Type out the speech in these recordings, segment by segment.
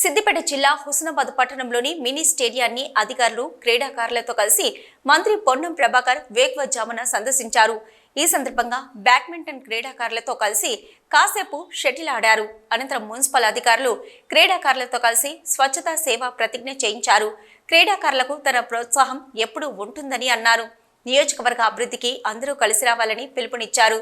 సిద్దిపేట జిల్లా హుస్నాబాద్ పట్టణంలోని మినీ స్టేడియాన్ని అధికారులు క్రీడాకారులతో కలిసి మంత్రి పొన్నం ప్రభాకర్ వేగ్వజామున సందర్శించారు. ఈ సందర్భంగా బ్యాడ్మింటన్ క్రీడాకారులతో కలిసి కాసేపు షటిల్ ఆడారు. అనంతరం మున్సిపల్ అధికారులు క్రీడాకారులతో కలిసి స్వచ్ఛతా సేవ ప్రతిజ్ఞ చేయించారు. క్రీడాకారులకు తన ప్రోత్సాహం ఎప్పుడూ ఉంటుందని అన్నారు. నియోజకవర్గ అభివృద్ధికి అందరూ కలిసి రావాలని పిలుపునిచ్చారు.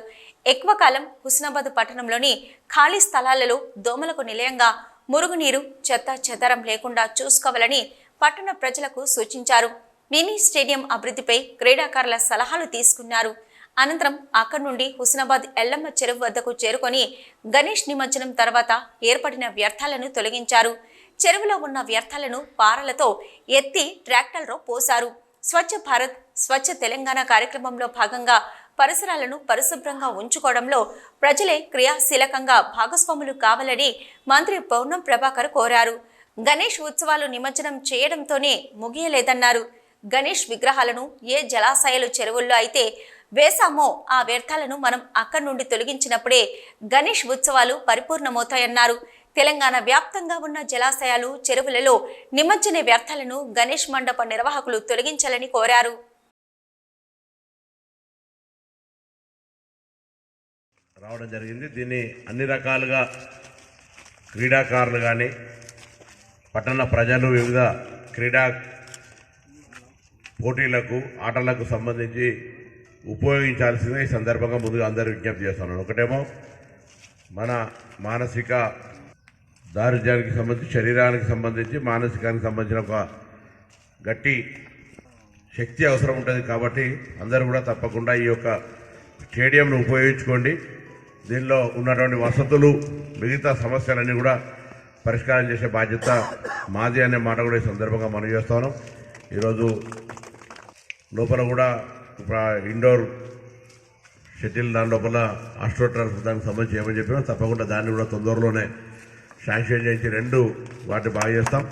ఎక్కువ కాలం హుస్నాబాద్ పట్టణంలోని ఖాళీ స్థలాలలో దోమలకు నిలయంగా మురుగునీరు చెత్త చెదరం లేకుండా చూసుకోవాలని పట్టణ ప్రజలకు సూచించారు. మినీ స్టేడియం అభివృద్ధిపై క్రీడాకారుల సలహాలు తీసుకున్నారు. అనంతరం అక్కడి నుండి హుస్నాబాద్ ఎల్లమ్మ చెరువు వద్దకు చేరుకొని గణేష్ నిమజ్జనం తర్వాత ఏర్పడిన వ్యర్థాలను తొలగించారు. చెరువులో ఉన్న వ్యర్థాలను పారలతో ఎత్తి ట్రాక్టర్లో పోశారు. స్వచ్ఛ భారత్ స్వచ్ఛ తెలంగాణ కార్యక్రమంలో భాగంగా పరిసరాలను పరిశుభ్రంగా ఉంచుకోవడంలో ప్రజలే క్రియాశీలకంగా భాగస్వాములు కావాలని మంత్రి పౌర్ణం ప్రభాకర్ కోరారు. గణేష్ ఉత్సవాలు నిమజ్జనం చేయడంతోనే ముగియలేదన్నారు. గణేష్ విగ్రహాలను ఏ జలాశయాలు చెరువుల్లో అయితే వేశామో ఆ వ్యర్థాలను మనం అక్కడి నుండి తొలగించినప్పుడే గణేష్ ఉత్సవాలు పరిపూర్ణమవుతాయన్నారు. తెలంగాణ వ్యాప్తంగా ఉన్న జలాశయాలు చెరువులలో నిమజ్జన వ్యర్థాలను గణేష్ మండప నిర్వాహకులు తొలగించాలని కోరారు. రావడం జరిగింది. దీన్ని అన్ని రకాలుగా క్రీడాకారులు కానీ పట్టణ ప్రజలు వివిధ క్రీడా పోటీలకు ఆటలకు సంబంధించి ఉపయోగించాల్సిందే ఈ సందర్భంగా ముందుగా అందరూ విజ్ఞప్తి చేస్తున్నాను. ఒకటేమో మన మానసిక దారిద్ర్యానికి సంబంధించి శరీరానికి సంబంధించి మానసికానికి సంబంధించిన ఒక గట్టి శక్తి అవసరం ఉంటుంది కాబట్టి అందరూ కూడా తప్పకుండా ఈ యొక్క స్టేడియంను ఉపయోగించుకోండి. దీనిలో ఉన్నటువంటి వసతులు మిగతా సమస్యలన్నీ కూడా పరిష్కారం చేసే బాధ్యత మాది అనే మాట కూడా ఈ సందర్భంగా మనం చేస్తాను. ఈరోజు లోపల కూడా ఇండోర్ షటిల్ దాని లోపల ఆస్ట్రోటర్ఫ్ దానికి సంబంధించి ఏమని చెప్పినా తప్పకుండా దాన్ని కూడా తొందరలోనే శాంక్షన్ చేసి రెండు వాటిని బాగా చేస్తాం.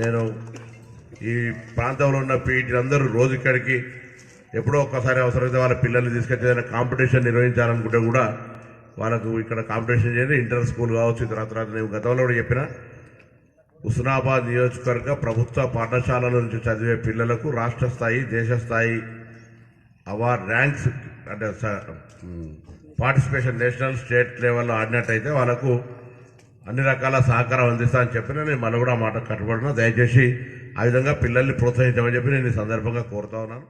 నేను ఈ ప్రాంతంలో ఉన్న పీటీ అందరూ రోజు ఇక్కడికి ఎప్పుడో ఒక్కసారి అవసరమైతే వాళ్ళ పిల్లల్ని తీసుకొచ్చి ఏదైనా కాంపిటీషన్ నిర్వహించాలనుకుంటే కూడా వాళ్ళకు ఇక్కడ కాంపిటీషన్ చేయండి ఇంటర్ స్కూల్ కావచ్చు తర్వాత నేను గతంలో కూడా చెప్పిన హుస్నాబాద్ నియోజకవర్గ ప్రభుత్వ పాఠశాలల నుంచి చదివే పిల్లలకు రాష్ట్ర స్థాయి దేశ స్థాయి అవార్డ్ ర్యాంక్స్ అంటే పార్టిసిపేషన్ నేషనల్ స్టేట్ లెవెల్లో ఆడినట్టయితే వాళ్ళకు అన్ని రకాల సహకారం అందిస్తా అని చెప్పిన నేను మళ్ళీ కూడా ఆ మాట కట్టుబడినా. దయచేసి ఆ విధంగా పిల్లల్ని ప్రోత్సహించమని చెప్పి నేను ఈ సందర్భంగా కోరుతా ఉన్నాను.